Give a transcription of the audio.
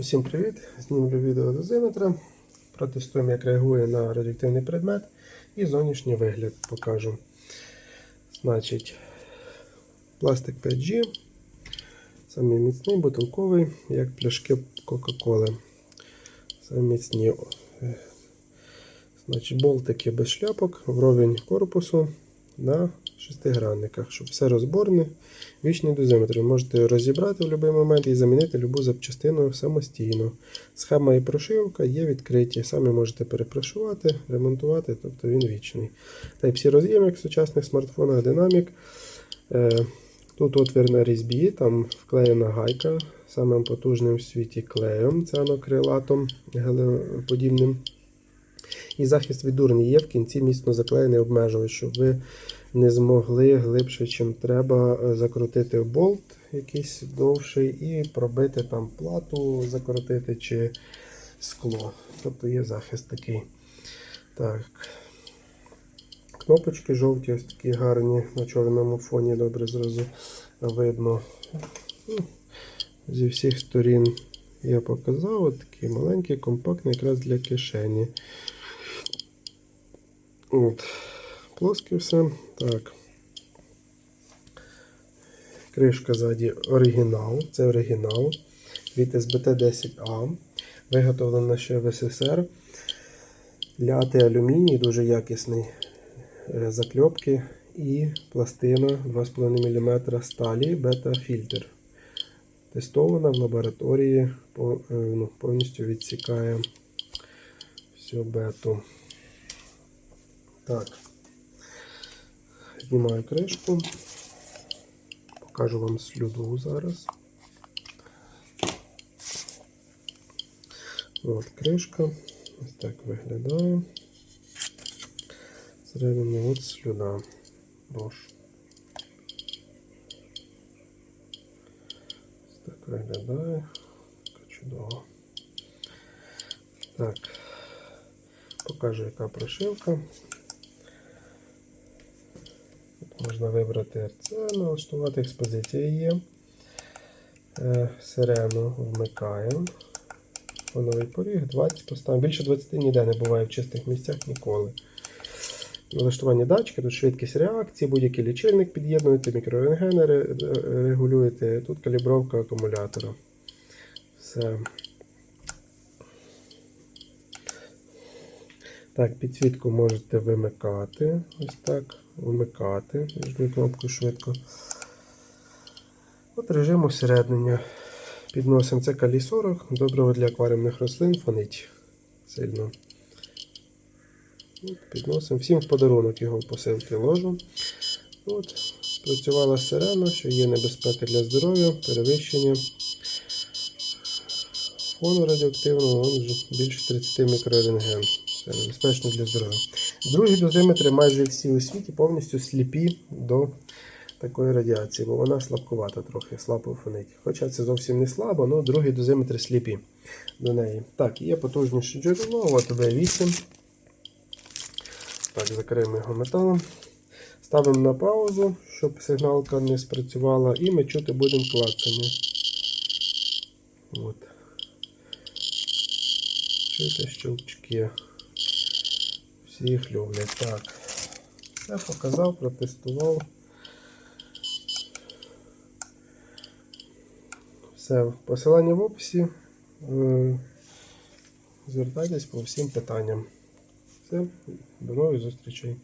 Усім привіт! Знімлю відео дозиметра. Протестуємо, як реагує на радіоактивний предмет і зовнішній вигляд покажу. Значить, пластик 5G. Самий міцний, бутилковий, як пляшки Кока-Коли. Самі міцні. Значить, болтики без шляпок, вровень корпусу на шестигранниках, щоб все розборне. Вічний дозиметр. Ви можете розібрати в будь-який момент і замінити будь-яку запчастину самостійно. Схема і прошивка є відкриті. Самі можете перепрошувати, ремонтувати, тобто він вічний. Type-C роз'єм, як в сучасних смартфонах, динамік. Е, Тут отвір на різьбі, там вклеєна гайка самим потужним в світі клеєм, цианокрилатом гелеподібним. І захист від дурні є в кінці міцно заклеєний обмежувач, щоб ви не змогли глибше, чим треба, е, закрутити болт якийсь довший і пробити там плату, закрутити чи скло. Тобто є захист такий. Так. Кнопочки жовті, ось такі гарні на чорному фоні, добре зразу видно. Ну, Зі всіх сторін я показав, такий маленький, компактний, якраз для кишені. От. Плоске все. Так. Кришка ззаді оригінал. Це оригінал від СБТ-10А. Виготовлена ще в СССР. Ляти алюміній, дуже якісний е, закльопки і пластина 2,5 мм сталі бета-фільтр. Тестована в лабораторії, е, ну, повністю відсікає всю бету. Так. Знімаю кришку. Покажу вам слюду зараз. От кришка. Ось так виглядає. Всередині от слюда. Бош. Ось так виглядає. Така чудово. Так. Покажу, яка прошивка. Можна вибрати RC, налаштувати експозиція є. Е, Сирену вмикаємо. Фоновий поріг 20 поставимо. Більше 20 ніде не буває в чистих місцях ніколи. Налаштування датчика, тут швидкість реакції, будь-який лічильник під'єднуєте, мікрорентгени регулюєте. Тут калібровка акумулятора. Все. Так, підсвітку можете вимикати. Ось так. Вмикати. Жму кнопку швидко. От режим усереднення. Підносимо це калі 40, доброго для акваріумних рослин, фонить сильно. От, Підносимо. Всім в подарунок його посилки ложу. От, спрацювала сирена, що є небезпека для здоров'я, перевищення фону радіоактивного, більше 30 мікрорентген. Це небезпечно для здоров'я. Другі дозиметри майже всі у світі повністю сліпі до такої радіації, бо вона слабкувата трохи, слабо фонить. Хоча це зовсім не слабо, але другі дозиметри сліпі до неї. Так, є потужніше джерело, от V8. Так, закриємо його металом. Ставимо на паузу, щоб сигналка не спрацювала, і ми чути будемо клацання. От. Чуєте щелчки. Всі їх люблять. Так. Все показав, протестував. Все, посилання в описі. Е, Звертайтесь по всім питанням. Все, до нових зустрічей.